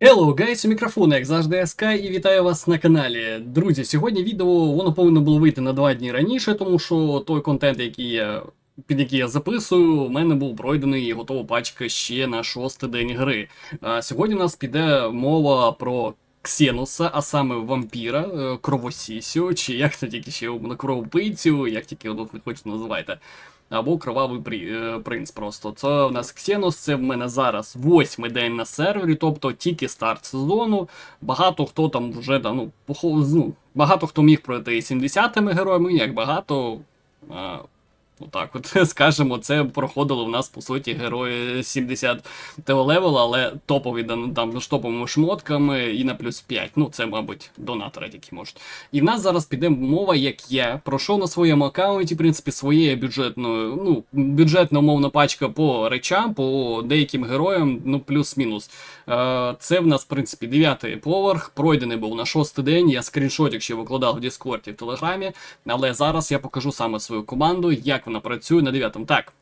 Hello, guys, у мікрофона, як завжди, СК, і вітаю вас на каналі. Друзі, сьогодні відео воно повинно було вийти на два дні раніше, тому що той контент, який я, під який я записую, у мене був пройдений і готова пачка ще на шостий день гри. А сьогодні у нас піде мова про Ксенуса, а саме вампіра, е, кровосісю, чи як то тільки ще на кровопийцю, як тільки воно хоч називайте. Або кровавий е, принц просто. Це в нас Ксенос, це в мене зараз восьмий день на сервері, тобто тільки старт сезону. Багато хто там вже ну, ну, багато хто міг пройти 70-ми героями, як багато. А, Отак, от скажемо, це проходило в нас по суті герої 70 го левела, але топові там з топовими шмотками і на плюс 5. Ну, це, мабуть, донатори тільки можуть. І в нас зараз піде мова, як я пройшов на своєму аккаунті, в принципі, своєю бюджетною, ну, бюджетна умовна пачка по речам, по деяким героям, ну, плюс-мінус. Е, Це в нас, в принципі, дев'ятий поверх, пройдений був на шостий день. Я скріншотик ще викладав в Діскорді в Телеграмі, але зараз я покажу саме свою команду, як вона працює на дев'ятому. Так.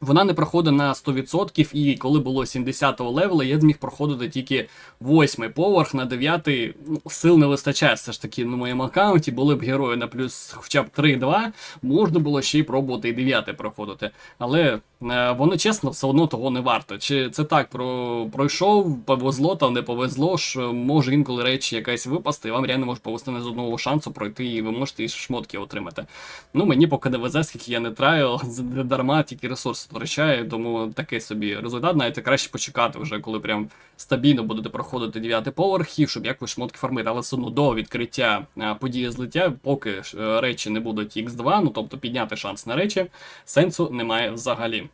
Вона не проходить на 100%, і коли було 70-го левела, я зміг проходити тільки 8 поверх на 9 ну, сил не вистачає. Все ж таки на моєму аккаунті були б герої на плюс хоча б 3-2, можна було ще й пробувати і 9 проходити. Але е, воно чесно все одно того не варто. Чи це так про, пройшов, повезло там, не повезло, що може інколи речі якась випасти, і вам реально може повести не з одного шансу пройти, і ви можете і шмотки отримати. Ну, мені поки не везе, скільки я не траю, дарма тільки ресурси втрачаю, тому такий собі результат. Навіть краще почекати вже, коли прям стабільно будете проходити 9 поверхів, щоб якось шмотки фармити. Але все одно до відкриття події злиття, поки е, речі не будуть X2, ну тобто підняти шанс на речі, сенсу немає взагалі.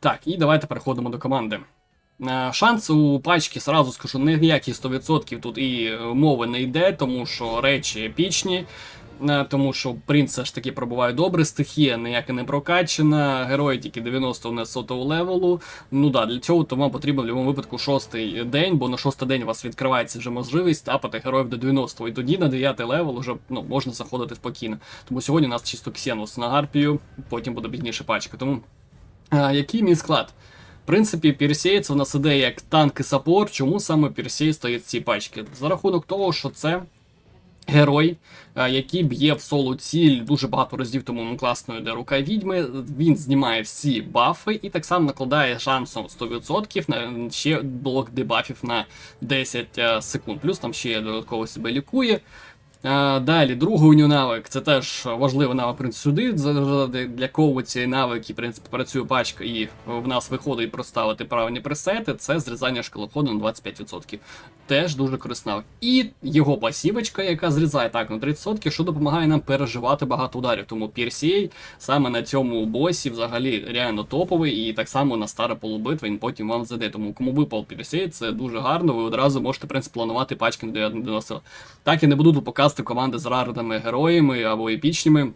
Так, і давайте переходимо до команди. Е, Шанс у пачки, сразу скажу, ніякі 100% тут і е, мови не йде, тому що речі епічні. Е, Тому що принц все ж таки пробуває добре, стихія ніяка не прокачана, герої тільки 90 не сотого левелу. Ну да, для цього то вам потрібен в будь-якому випадку шостий день, бо на шостий день у вас відкривається вже можливість тапати героїв до 90 І тоді на 9 левел вже ну, можна заходити спокійно. Тому сьогодні у нас чисто Ксенус на гарпію, потім буде пізніше пачка. Тому а, який мій склад? В принципі, Персеєць у нас іде як танк і саппорт. Чому саме Персей стоїть в цій пачці? За рахунок того, що це герой, який б'є в соло ціль дуже багато разів, тому він класно йде рука відьми. Він знімає всі бафи і так само накладає шансом 100% на ще блок дебафів на 10 е, секунд. Плюс там ще додатково себе лікує. А, Далі, другий у нього навик, це теж важливий навик в сюди. Для кого ці навики, в принципі, працює пачка, і в нас виходить проставити правильні пресети, це зрізання шкалоходу на 25%. Теж дуже корисний навик. І його пасівочка, яка зрізає так на 30%, що допомагає нам переживати багато ударів. Тому PRCA саме на цьому босі взагалі реально топовий, і так само на старе полубитва він потім вам заде. Тому кому випав PRCA, це дуже гарно. Ви одразу можете в принципі, планувати пачки на 90. Так я не буду тут показувати команди з рарними героями або епічними.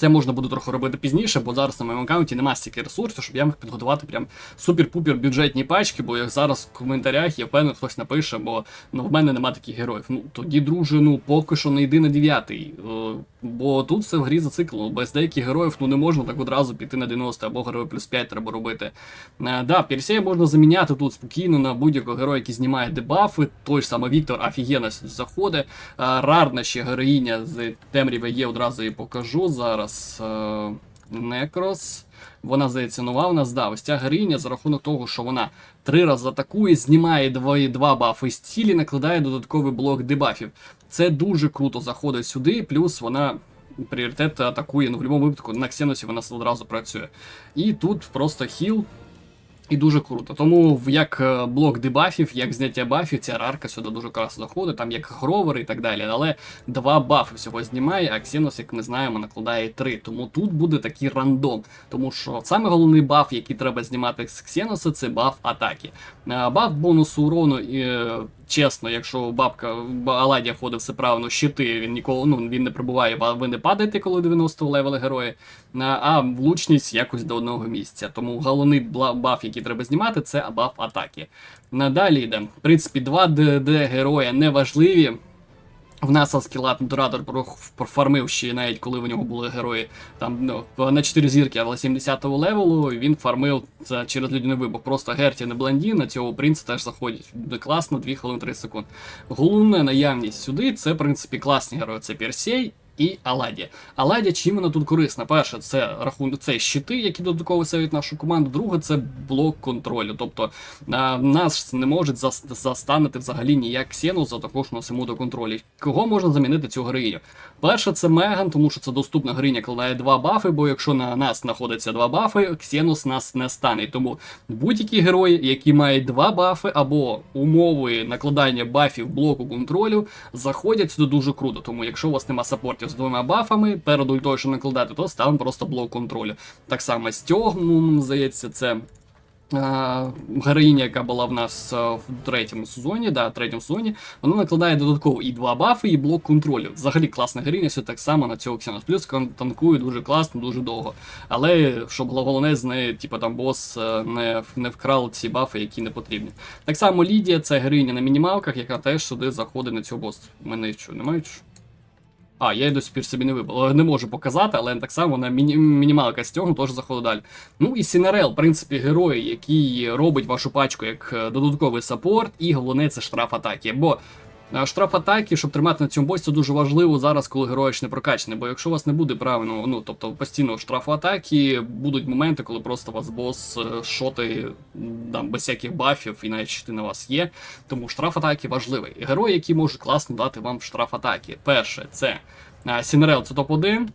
Це можна буде трохи робити пізніше, бо зараз на моєму аккаунті немає стільки ресурсів, щоб я міг підготувати прям супер-пупер бюджетні пачки, бо як зараз в коментарях я впевнений, хтось напише, бо ну в мене немає таких героїв. Ну тоді, друже, ну поки що не йди на дев'ятий. Е, Бо тут все в грі зациклено. Без деяких героїв ну не можна так одразу піти на 90 або герой плюс 5 треба робити. Е, Да, Персея можна заміняти тут спокійно на будь-якого героя, який знімає дебафи. Той ж самий Віктор офігенно заходить. Е, Рарна ще героїня з темряви є, одразу її покажу зараз. Е, Некрос. Вона, здається, нова у нас, да, ось ця героїня за рахунок того, що вона три рази атакує, знімає два, два бафи з цілі, накладає додатковий блок дебафів. Це дуже круто заходить сюди, плюс вона пріоритет атакує. Ну, в будь-якому випадку на Ксеносі вона одразу працює. І тут просто хіл. І дуже круто. Тому як е, блок дебафів, як зняття бафів, ця рарка сюди дуже красно заходить, там як гровери і так далі. Але два бафи всього знімає, а Ксенос, як ми знаємо, накладає три. Тому тут буде такий рандом. Тому що саме головний баф, який треба знімати з Ксеноса, це баф атаки. Е, Баф бонусу урону, е, чесно, якщо бабка ба- Аладія ходить все правильно, щити, він ніколи ну, він не прибуває, ви не падаєте, коли 90 левели герої. А, влучність якось до одного місця. Тому головний баф, який треба знімати, це баф атаки. Надалі йде. В принципі, 2 ДД героя не важливі. В нас Аскілат Модератор профармив ще навіть коли в нього були герої там ну, на 4 зірки, але 70-го левелу він фармив це через людяний вибух. Просто Герті не блондін, на цього принца теж заходять. Класно, 2 хвилини 30 секунд. Головна наявність сюди це, в принципі, класні герої. Це Персей. І Аладія. Аладія чим вона тут корисна? Перше, це рахунок це щити, які додатково сяють нашу команду. Друге, це блок контролю. Тобто а, нас не зас- застанити взагалі ніяк Ксенус, а також носимо до контролю. Кого можна замінити цю героїню? Перше, це Меган, тому що це доступна героїня, кладає два бафи, бо якщо на нас знаходиться два бафи, Ксенус нас не стане. Тому будь-які герої, які мають два бафи або умови накладання бафів блоку контролю, заходять сюди дуже круто. Тому якщо у вас нема саппортів з двома бафами, перед ультою, що накладати, то ставимо просто блок контролю. Так само стягну, здається, це. Героїня, яка була в нас в третьому сезоні, да, третьому сезоні, вона накладає додатково і два бафи, і блок контролю. Взагалі класна героїня, все так само на цього Ксенос. Плюс танкує дуже класно, дуже довго. Але щоб головне з неї, типу там бос е, не, не вкрав ці бафи, які не потрібні. Так само Лідія, це героїня на мінімалках, яка теж сюди заходить на цього бос. У мене що, немає? що? А, я її до сих собі не вибрав. Не можу показати, але так само вона міні- мінімалка цього теж заходить далі. Ну і Сінерел, в принципі, герой, який робить вашу пачку як е, додатковий саппорт, і головне це штраф атаки. Бо штраф атаки, щоб тримати на цьому босі, це дуже важливо зараз, коли героїч не прокачаний. Бо якщо у вас не буде правильно, ну тобто постійно штрафу атаки, будуть моменти, коли просто вас бос е, шоти там без всяких бафів і навіть щити на вас є. Тому штраф атаки важливий. Герої, які можуть класно дати вам штраф атаки. Перше, це е, Сінерел, це топ-1.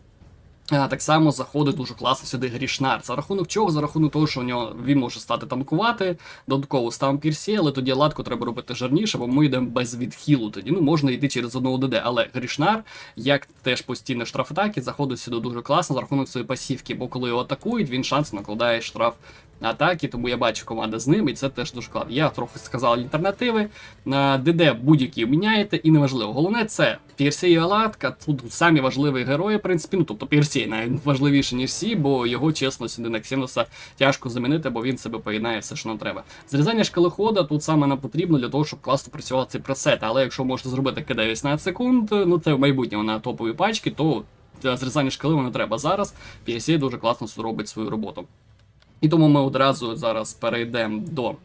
Так само заходить дуже класно сюди Грішнар. За рахунок чого? За рахунок того, що у нього він може стати танкувати, додатково став Кірсі, але тоді латку треба робити жирніше, бо ми йдемо без відхилу. Тоді ну можна йти через одного ДД. Але Грішнар, як теж постійно штраф атаки, заходить сюди дуже класно за рахунок своєї пасівки, бо коли його атакують, він шанс накладає штраф атаки, тому я бачу команди з ним, і це теж дуже класно. Я трохи сказав альтернативи. На ДД будь-які міняєте, і неважливо. Головне це Пірсі і Аладка. Тут самі важливі герої, в принципі. Ну тобто Пірсі навіть важливіше, ніж всі, бо його чесно сюди на Ксеноса тяжко замінити, бо він себе поєднає все, що нам треба. Зрізання шкалехода тут саме нам потрібно для того, щоб класно працював цей пресет. Але якщо можете зробити КД 18 секунд, ну це в майбутньому на топові пачки, то зрізання шкали не треба зараз. PSA дуже класно робить свою роботу. І тому ми одразу зараз перейдемо до,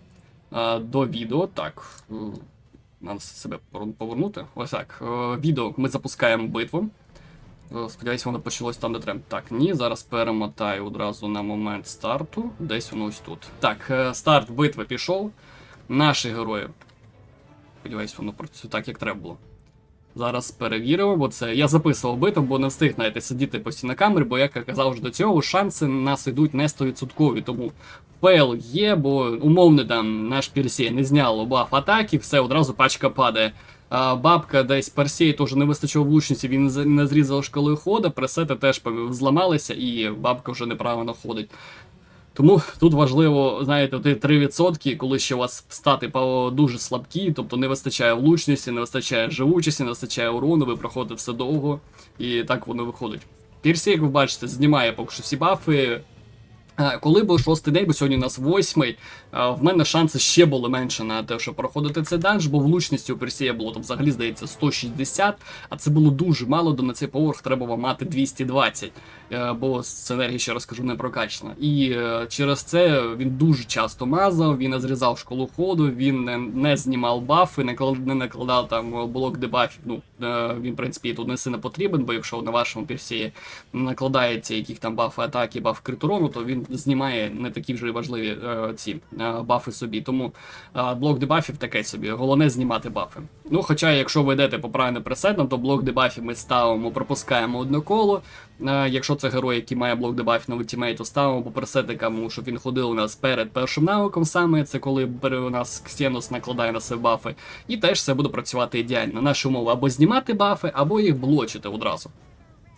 е, до відео. Так, е, нам себе повернути. Ось так. Е, Відео ми запускаємо битву. Сподіваюсь, воно почалось там, де треба. Так, ні, зараз перемотаю одразу на момент старту. Десь воно ось тут. Так, старт битви пішов. Наші герої. Сподіваюсь, воно працює так, як треба було. Зараз перевіримо, бо це я записував битву, бо не встиг знаєте, сидіти постійно на камері, бо як я казав вже до цього, шанси на нас йдуть не 100%. Тому фейл є, бо умовно там наш Персей не зняло баф атаки, все одразу пачка падає. А, бабка десь Персей теж не вистачило влучності, він не зрізав шкалою хода, пресети теж зламалися, і бабка вже неправильно ходить. Тому тут важливо, знаєте, ти 3%, коли ще у вас стати дуже слабкі, тобто не вистачає влучності, не вистачає живучості, не вистачає урону, ви проходите все довго, і так воно виходить. Пірсі, як ви бачите, знімає поки що всі бафи. Е, Коли був шостий день, бо сьогодні у нас восьмий, е, в мене шанси ще були менше на те, щоб проходити цей данж, бо влучності у Персія було там взагалі, здається, 160, а це було дуже мало, до на цей поверх треба було мати 220, е, бо з енергії, ще раз кажу, не прокачана. І через це він дуже часто мазав, він не зрізав школу ходу, він не, не знімав бафи, не, не накладав там блок дебафів. Ну, він, в принципі, тут не сильно потрібен, бо якщо на вашому Персії накладається яких там бафи атаки, баф критурону, то він знімає не такі вже важливі е, ці е, бафи собі. Тому е, блок дебафів таке собі. Головне знімати бафи. Ну, хоча, якщо ви йдете по правильним пресетам, то блок дебафів ми ставимо, пропускаємо одне коло. Якщо це герой, який має блок дебафів на ультимейту, ставимо по пресетикам, щоб він ходив у нас перед першим навиком саме. Це коли у нас Ксенос накладає на себе бафи. І теж все буде працювати ідеально. Наша умова або знімати бафи, або їх блочити одразу.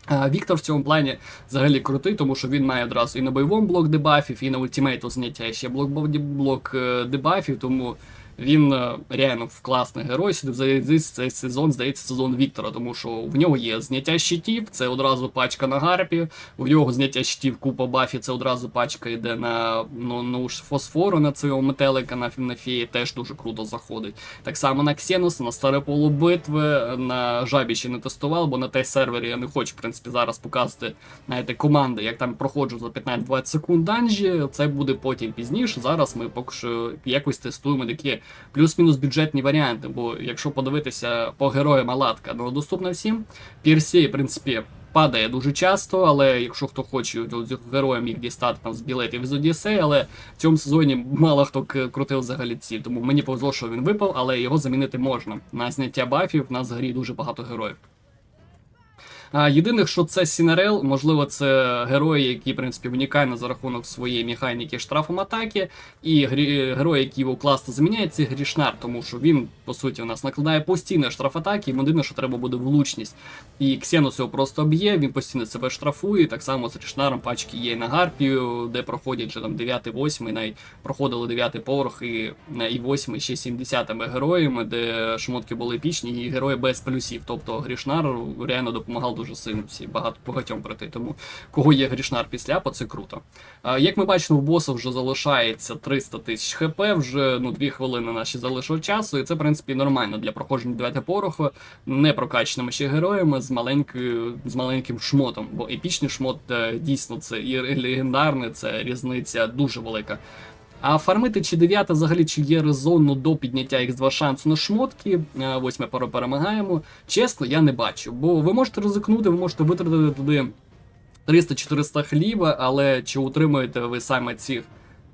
А, Віктор в цьому плані взагалі крутий, тому що він має одразу і на бойовому блок дебафів, і на ультимейту зняття ще блок, блок е, дебафів, тому Він е, реально класний герой. Сюди цей сезон здається сезон Віктора, тому що в нього є зняття щитів, це одразу пачка на гарпі. У нього зняття щитів купа бафі, це одразу пачка йде на ну, ну фосфору на цього метелика на, на феї, теж дуже круто заходить. Так само на Ксенос, на старе поле битви, на жабі ще не тестував, бо на той сервері я не хочу, в принципі, зараз показувати знаєте, команди, як там проходжу за 15-20 секунд данжі. Це буде потім пізніше. Зараз ми поки що якось тестуємо такі плюс-мінус бюджетні варіанти. Бо якщо подивитися по героям Аладка, ну доступна всім. Пірсій, в принципі. Падає дуже часто, але якщо хто хоче героям їх дістати там з білетів з Одіссей, але в цьому сезоні мало хто крутив взагалі ці. Тому мені повезло, що він випав, але його замінити можна. На зняття бафів в нас в грі дуже багато героїв. Єдине, що це Сінерел, можливо, це герої, які, в принципі, унікальні за рахунок своєї механіки штрафом атаки, і грі, герої, які його класно заміняють, це Грішнар, тому що він, по суті, у нас накладає постійно штраф атаки, йому єдине, що треба буде влучність. І Ксенос його просто б'є, він постійно себе штрафує. Так само з Грішнаром пачки є на Гарпію, де проходять вже там 9-8, навіть проходили 9 поверх і, і 8, і ще 70 героями, де шмотки були епічні, і герої без плюсів. Тобто Грішнар реально допомагав дуже сильно всі багато багатьом пройти. Тому кого є Грішнар після апа, це круто. А, як ми бачимо, у боса вже залишається 300 тисяч хп, вже ну 2 хвилини наші залишили часу, і це, в принципі, нормально для проходження 9 пороху, не прокачаними ще героями з маленькою, з маленьким шмотом. Бо епічний шмот е, дійсно це і легендарний, це різниця дуже велика. А фармити чи 9 взагалі чи є резонно до підняття X2 шансу на шмотки, е, ось ми пере- перемагаємо. Чесно, я не бачу. Бо ви можете ризикнути, ви можете витратити туди 300-400 хліба, але чи утримуєте ви саме ці,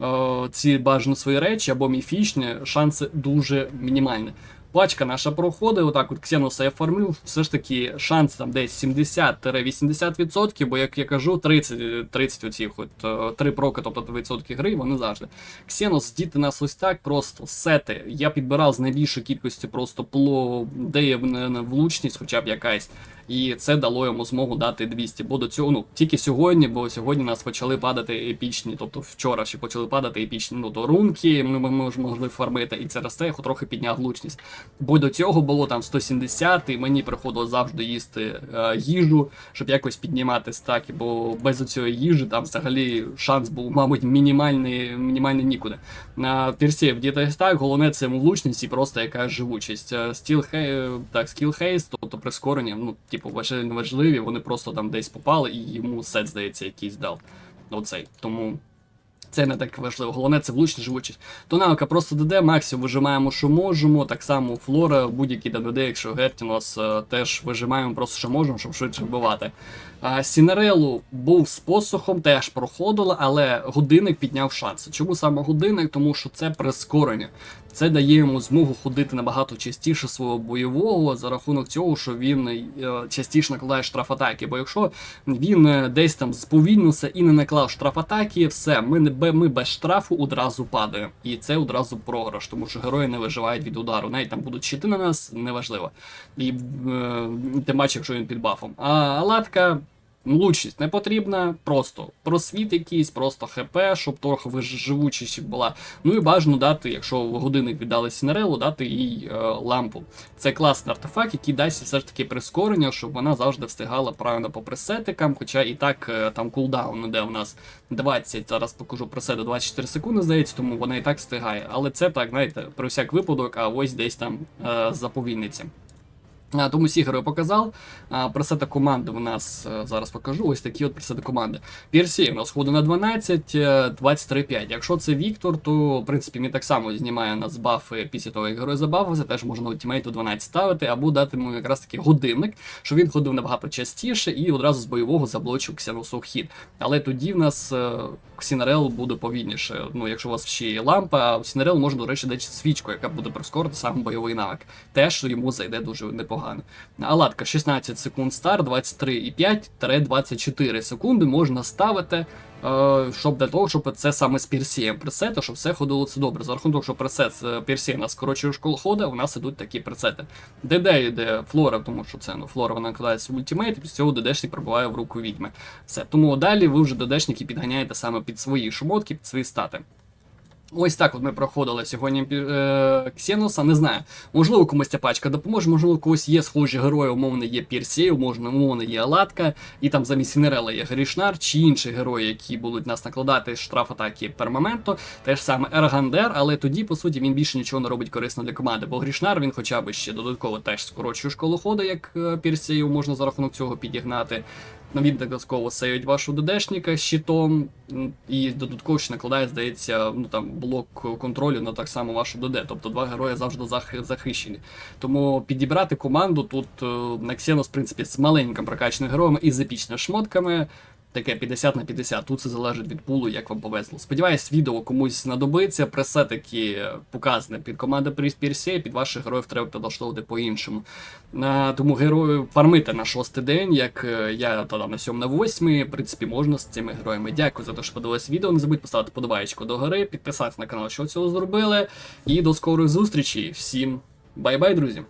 е, ці бажані свої речі або міфічні, шанси дуже мінімальні. Пачка наша проходить, отак от Ксеноса я фармлю, все ж таки шанс там десь 70-80%, бо як я кажу, 30, 30 оцих от, е, 3 проки, тобто 2% гри, вони завжди. Ксенос діти нас ось так, просто сети. Я підбирав з найбільшої кількості просто пло, де є влучність, хоча б якась. І це дало йому змогу дати 200. Бо до цього, ну тільки сьогодні, бо сьогодні нас почали падати епічні, тобто вчора ще почали падати епічні ну, то рунки, ми, ми, могли фармити, і це я трохи підняв влучність. Бо до цього було там 170, і мені приходилось завжди їсти е, їжу, щоб якось піднімати стаки, бо без цієї їжі там взагалі шанс був, мабуть, мінімальний, мінімальний нікуди. На Пірсі в дітей так, головне це влучність і просто якась живучість. Е, Стіл хей, так, скіл хейст, тобто прискорення, ну, типу, важ- важливі, вони просто там десь попали, і йому сет, здається, якийсь дав. Оцей. Тому. Це не так важливо. Головне це влучність, живучість. Тоналка просто ДД, максимум вижимаємо, що можемо. Так само флора, будь-який ДД, якщо Гертін у нас е, теж вижимаємо просто, що можемо, щоб швидше вбивати. А, Сінерелу був з посухом, теж проходила, але годинник підняв шанси. Чому саме годинник? Тому що це прискорення. Це дає йому змогу ходити набагато частіше свого бойового за рахунок цього, що він е, частіше накладає штраф атаки. Бо якщо він е, десь там сповільнився і не наклав штраф атаки, все, ми не ми без штрафу одразу падаємо. І це одразу програш, тому що герої не виживають від удару. Навіть там будуть щити на нас, неважливо. І е, тим паче, якщо він під бафом. А Аладка. Влучність не потрібна, просто просвіт якийсь, просто ХП, щоб трохи живучість була. Ну і бажано дати, якщо в годинник віддали Сінерелу, дати їй е, лампу. Це класний артефакт, який дасть все ж таки прискорення, щоб вона завжди встигала правильно по пресетикам. Хоча і так е, там кулдаун іде у нас 20, зараз покажу пресети 24 секунди, здається, тому вона і так встигає. Але це так, знаєте, про всяк випадок, а ось десь там е, заповільниться. Тому всі герої показав. Пресети команди у нас е, зараз покажу. Ось такі от пресети команди. Пірсі у нас ходить на 12, е, 23-5. Якщо це Віктор, то в принципі він так само знімає нас бафи після того, як герой забавився. Теж можна ультимейту 12 ставити, або дати йому якраз таки годинник, щоб він ходив набагато частіше і одразу з бойового заблочив Ксеносу хід. Але тоді в нас Ксінарел буде повільніше. Ну, якщо у вас ще є лампа, Сінерел може, до речі, дати свічку, яка буде прискорити сам бойовий навик. Теж йому зайде дуже непогано. Аладка 16 секунд стар, 23,5-24 секунди можна ставити. Е, Щоб для того, щоб це саме з Пірсієм пресети, щоб все ходило це добре. За рахунок того, що пресет з Пірсієм нас коротше школ ходить, у нас ідуть такі пресети. ДД йде флора, тому що це ну, флора вона накладається в ультимейт, і після цього ДДшник пробуває в руку відьми. Все. Тому далі ви вже ДДшники підганяєте саме під свої шмотки, під свої стати. Ось так от ми проходили сьогодні е, Ксеноса. Не знаю. Можливо, комусь ця пачка допоможе, можливо, у когось є схожі герої, умовно є Пірсей, умовно, є Аладка, і там замість Сінерела є Грішнар, чи інші герої, які будуть нас накладати штраф атаки пермаменто. Теж саме Ергандер, але тоді, по суті, він більше нічого не робить корисно для команди. Бо Грішнар він хоча б ще додатково теж скорочує школу ходу, як е, Пірсею можна за рахунок цього підігнати. Він додатково сейвить вашу ДДшника щитом, і додатково ще накладає, здається, ну там блок контролю на так само вашу ДД. Тобто два герої завжди зах- захищені. Тому підібрати команду тут е, на Xenos, в принципі, з маленьким прокачаним героєм і з епічними шмотками. Таке 50 на 50. Тут це залежить від пулу, як вам повезло. Сподіваюсь, відео комусь знадобиться. Пресет, які показані під команду Пірсі, під ваших героїв треба підлаштовувати по-іншому. Тому герою фармити на шостий день, як е, я тоді на 7 на 8, в принципі, можна з цими героями. Дякую за те, що подивились відео. Не забудьте поставити подобаєчку до гори, підписатися на канал, що цього зробили. І до скорої зустрічі. Всім бай-бай, друзі!